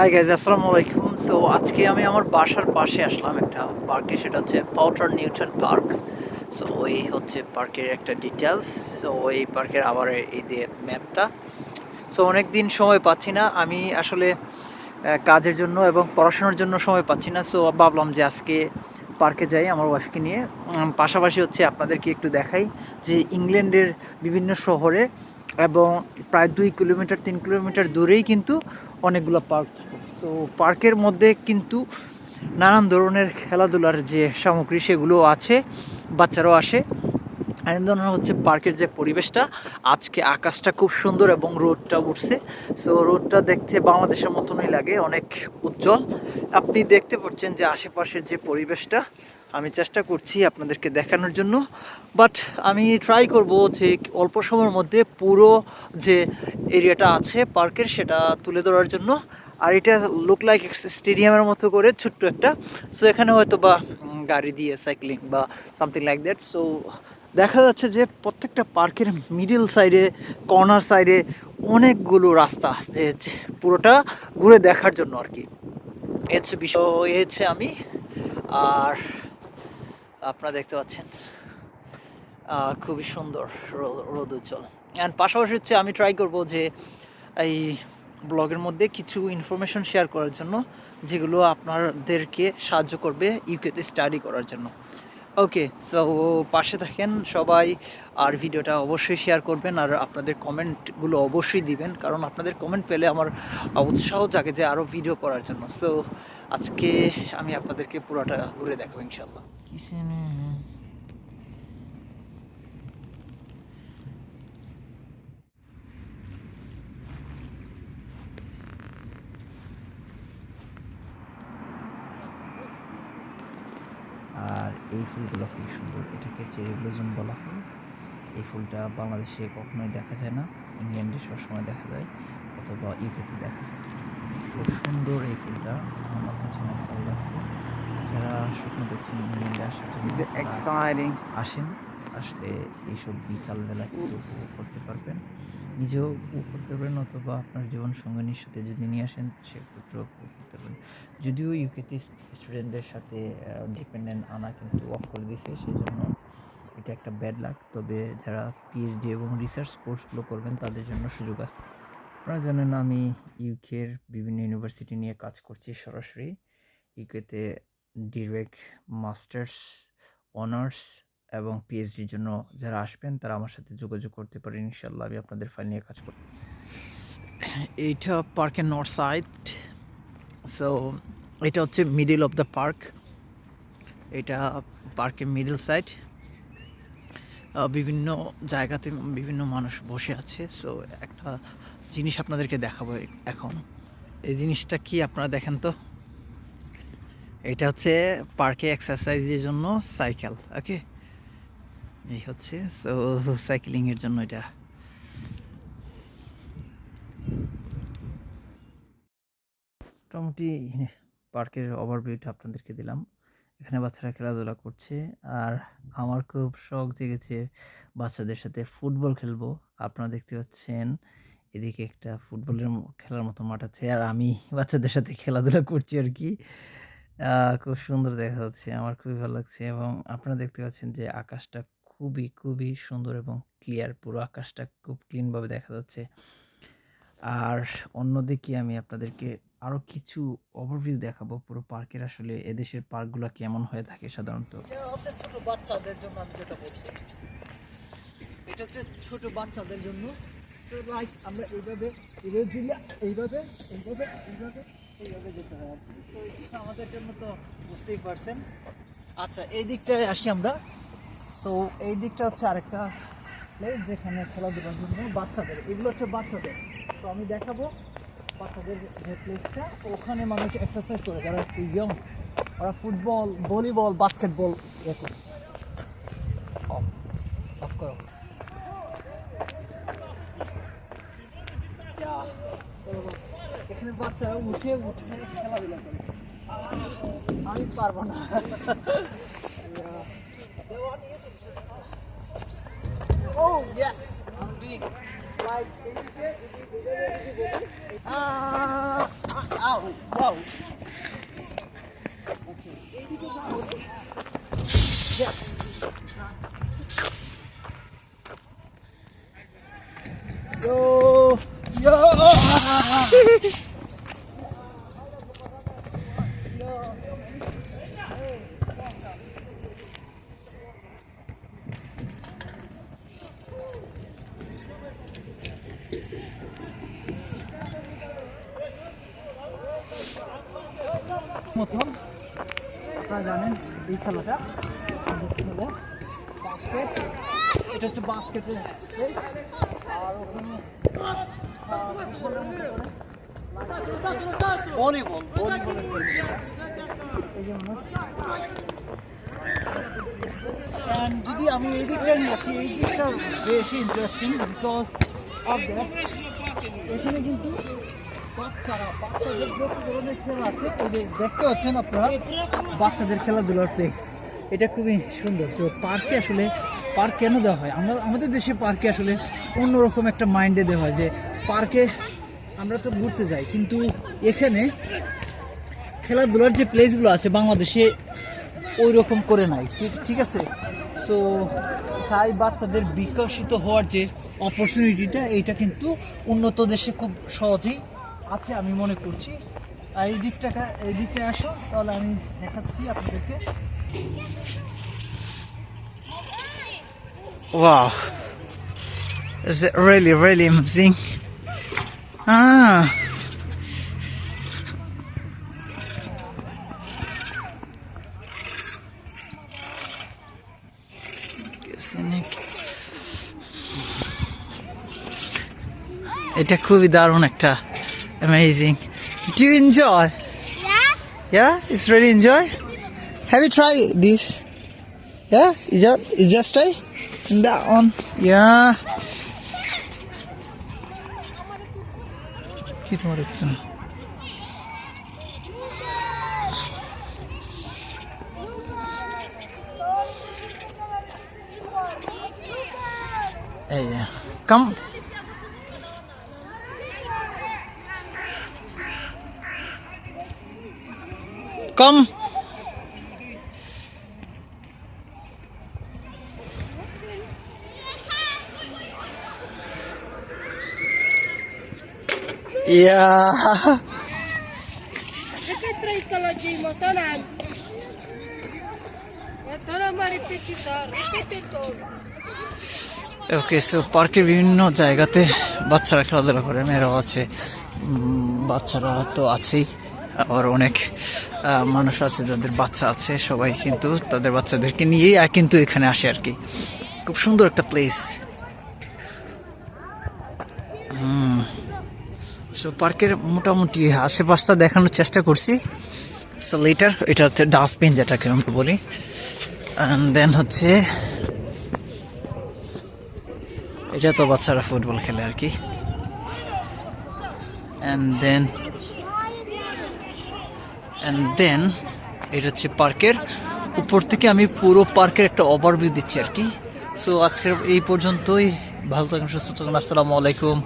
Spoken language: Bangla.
হাই গাইজ আসসালামু আলাইকুম সো আজকে আমি আমার বাসার পাশে আসলাম একটা পার্কে সেটা হচ্ছে পাউটার নিউটন পার্ক সো এই হচ্ছে পার্কের একটা ডিটেলস সো এই পার্কের আবার এই দিয়ে ম্যাপটা সো অনেক দিন সময় পাচ্ছি না। আমি আসলে কাজের জন্য এবং পড়াশোনার জন্য সময় পাচ্ছি না। সো ভাবলাম যে আজকে পার্কে যাই আমার ওয়াইফকে নিয়ে। পাশাপাশি হচ্ছে আপনাদেরকে একটু দেখাই যে ইংল্যান্ডের বিভিন্ন শহরে এবং প্রায় দুই কিলোমিটার, তিন কিলোমিটার দূরেই কিন্তু অনেকগুলো পার্ক থাকে। সো পার্কের মধ্যে কিন্তু নানান ধরনের খেলাধুলার যে সামগ্রী সেগুলো আছে, বাচ্চারাও আসে। ধরনের হচ্ছে পার্কের যে পরিবেশটা, আজকে আকাশটা খুব সুন্দর এবং রোদটা উঠছে। সো রোদটা দেখতে বাংলাদেশের মতনই লাগে, অনেক উজ্জ্বল। আপনি দেখতে পাচ্ছেন যে আশেপাশের যে পরিবেশটা, আমি চেষ্টা করছি আপনাদেরকে দেখানোর জন্য। বাট আমি ট্রাই করব যে অল্প সময়ের মধ্যে পুরো যে এরিয়াটা আছে পার্কের, সেটা তুলে ধরার জন্য। আর এটা লুক লাইক স্টেডিয়ামের মতো করে ছোট্ট একটা। সো এখানে হয়তো বা গাড়ি দিয়ে সাইক্লিং বা সামথিং লাইক দ্যাট সো দেখা যাচ্ছে যে প্রত্যেকটা পার্কের মিডিল সাইডে কর্নার সাইডে অনেকগুলো রাস্তা যে পুরোটা ঘুরে দেখার জন্য আর কি। এ হচ্ছে বিষয় হচ্ছে আমি। আর আপনারা দেখতে পাচ্ছেন খুবই সুন্দর রোদ উজ্জ্বল। অ্যান্ড পাশাপাশি হচ্ছে আমি ট্রাই করব যে এই ব্লগের মধ্যে কিছু ইনফরমেশন শেয়ার করার জন্য, যেগুলো আপনাদেরকে সাহায্য করবে ইউকেতে স্টাডি করার জন্য। ওকে সো পাশে থাকেন সবাই, আর ভিডিওটা অবশ্যই শেয়ার করবেন, আর আপনাদের কমেন্টগুলো অবশ্যই দিবেন, কারণ আপনাদের কমেন্ট পেলে আমার উৎসাহ জাগে যে আরও ভিডিও করার জন্য। সো আজকে আমি আপনাদেরকে পুরোটা ঘুরে দেখাবো ইনশাল্লাহ আর এই ফুলগুলো খুব সুন্দর এটাকে চেরি ব্লজম বলা হয়। এই ফুলটা বাংলাদেশে কখনোই দেখা যায় না ইংল্যান্ডে সবসময় দেখা যায় অথবা ইউকেতে দেখা যায়। খুব সুন্দর এই ফুলটা আমার কাছে অনেক ভালো লাগছে। যারা স্বপ্ন দেখছেন ইংল্যান্ডে আসার জন্য আসেন আসলে এইসব বিকালবেলা কিন্তু উপভোগ করতে পারবেন। নিজেও করতে পারেন অথবা আপনার জীবন সঙ্গিনীর সাথে যদি নিয়ে আসেন সেক্ষেত্রে উপভোগ করতে পারেন। যদিও ইউকেতে স্টুডেন্টদের সাথে ডিপেন্ডেন্ট আনা কিন্তু অফ করে দিয়েছে সেই জন্য এটা একটা ব্যাড লাক তবে যারা পিএইচডি এবং রিসার্চ কোর্সগুলো করবেন তাদের জন্য সুযোগ আছে। আপনারা জানেন আমি ইউকের বিভিন্ন ইউনিভার্সিটি নিয়ে কাজ করছি সরাসরি। ইউকেতে ডিরেক্ট মাস্টার্স অনার্স এবং পিএইচডির জন্য যারা আসবেন, তারা আমার সাথে যোগাযোগ করতে পারেন। ইনশাল্লাহ আমি আপনাদের ফাইল নিয়ে কাজ করব এইটা পার্কের নর্থ সাইড সো এটা হচ্ছে মিডিল অফ দ্য পার্ক এটা পার্কের মিডল সাইড বিভিন্ন জায়গাতে বিভিন্ন মানুষ বসে আছে। সো একটা জিনিস আপনাদেরকে দেখাবো এখন। এই জিনিসটা কি আপনারা দেখেন তো? এটা হচ্ছে পার্কে এক্সারসাইজের জন্য সাইকেল ওকে এই হচ্ছে সো সাইক্লিংয়ের জন্য এটা। মোটামুটি পার্কের ওভারভিউটা আপনাদেরকে দিলাম। এখানে বাচ্চারা খেলাধুলা করছে, আর আমার খুব শখ জেগেছে বাচ্চাদের সাথে ফুটবল খেলব। আপনারা দেখতে পাচ্ছেন, এদিকে একটা ফুটবলের খেলার মতো মাঠ আছে, আর আমি বাচ্চাদের সাথে খেলাধুলা করছি আর কি। খুব সুন্দর দেখা যাচ্ছে, আমার খুবই ভালো লাগছে, এবং আপনারা দেখতে পাচ্ছেন যে আকাশটা খুবই খুবই সুন্দর এবং ক্লিয়ার পুরো আকাশটা খুব ক্লিনভাবে দেখা যাচ্ছে। আর অন্যদিকে আমি আপনাদেরকে আরও কিছু ওভারভিউ দেখাবো। পুরো পার্কের আসলে এদেশের পার্কগুলো কেমন হয়ে থাকে সাধারণত। বাচ্চাদের জন্য আমি যেটা বলছি। এটা হচ্ছে ছোট বাচ্চাদের জন্য। আমরা এইভাবে এইভাবে এইভাবে এইভাবে এইভাবে যেতে হয় আমাদের জন্য তো বুঝতেই পারছেন। আচ্ছা এই দিকটায় আসি আমরা। তো এই দিকটা হচ্ছে আরেকটা প্লেস যেখানে খেলাধুলার জন্য বাচ্চাদের, এগুলো হচ্ছে বাচ্চাদের। তো আমি দেখাবো বাচ্চাদের যে প্লেসটা ওখানে মানুষ এক্সারসাইজ করে, যারা একটু ইয়ং ওরা ফুটবল ভলিবল বাস্কেটবল ইয়ে করে। অফ বাচ্চারা উঠে উঠে খেলাধুলা করে। আমি পারব না। Oh, yes. Like, uh, ow, whoa. Yes. Yo, yo. মতন। আপনারা জানেন এই খেলাটা। বাস্কেট এটা হচ্ছে বাস্কেটের আর ওখানে ভলিবল, ভলিবলের যদি আমি এই দিকটা নিয়ে এই দিকটা বেশি ইন্টারেস্টিং বিকজ অফ দ্যাট এখানে কিন্তু দেখতে পাচ্ছেন আপনারা, বাচ্চাদের খেলাধুলার প্লেস এটা খুবই সুন্দর। তো পার্কে আসলে পার্ক কেন দেওয়া হয়? আমরা, আমাদের দেশে পার্কে আসলে অন্যরকম একটা মাইন্ডে দেওয়া হয় যে পার্কে আমরা তো ঘুরতে যাই, কিন্তু এখানে খেলাধুলার যে প্লেসগুলো আছে বাংলাদেশে ওই রকম করে নাই। ঠিক ঠিক আছে? সো তাই বাচ্চাদের বিকশিত হওয়ার যে অপরচুনিটিটা এইটা কিন্তু উন্নত দেশে খুব সহজেই আছে আমি মনে করছি এই দিকটাকে এই দিকে আসো তাহলে আমি দেখাচ্ছি আপনাদেরকে Wow. Is it really, really amazing? Ah. এটা খুবই দারুণ একটা amazing. Do you enjoy? Yeah. Yeah, it's really enjoy. Have you tried this? Yeah, you just you just try that one. Yeah. কি তোমার হচ্ছে না এই কাম রিপিটিটর ওকে সো পার্কের বিভিন্ন জায়গাতে বাচ্চারা খেলাধুলা করে মেয়েরাও আছে বাচ্চারা তো আছেই। আবার অনেক মানুষ আছে যাদের বাচ্চা আছে, সবাই কিন্তু তাদের বাচ্চাদেরকে নিয়েই আর কিন্তু এখানে আসে আর কি। খুব সুন্দর একটা প্লেস সো পার্কের মোটামুটি আশেপাশটা দেখানোর চেষ্টা করছি। সো লেটার এটা হচ্ছে ডাস্টবিন যেটাকে আমরা বলি। অ্যান্ড দেন হচ্ছে, এটা তো বাচ্চারা ফুটবল খেলে আর কি। অ্যান্ড দেন অ্যান্ড দেন এটা হচ্ছে পার্কের উপর থেকে আমি পুরো পার্কের একটা ওভারভিউ দিচ্ছি আর কি। সো আজকের এই পর্যন্তই। ভালো থাকুন, সুস্থ থাকুন। আসসালামু আলাইকুম।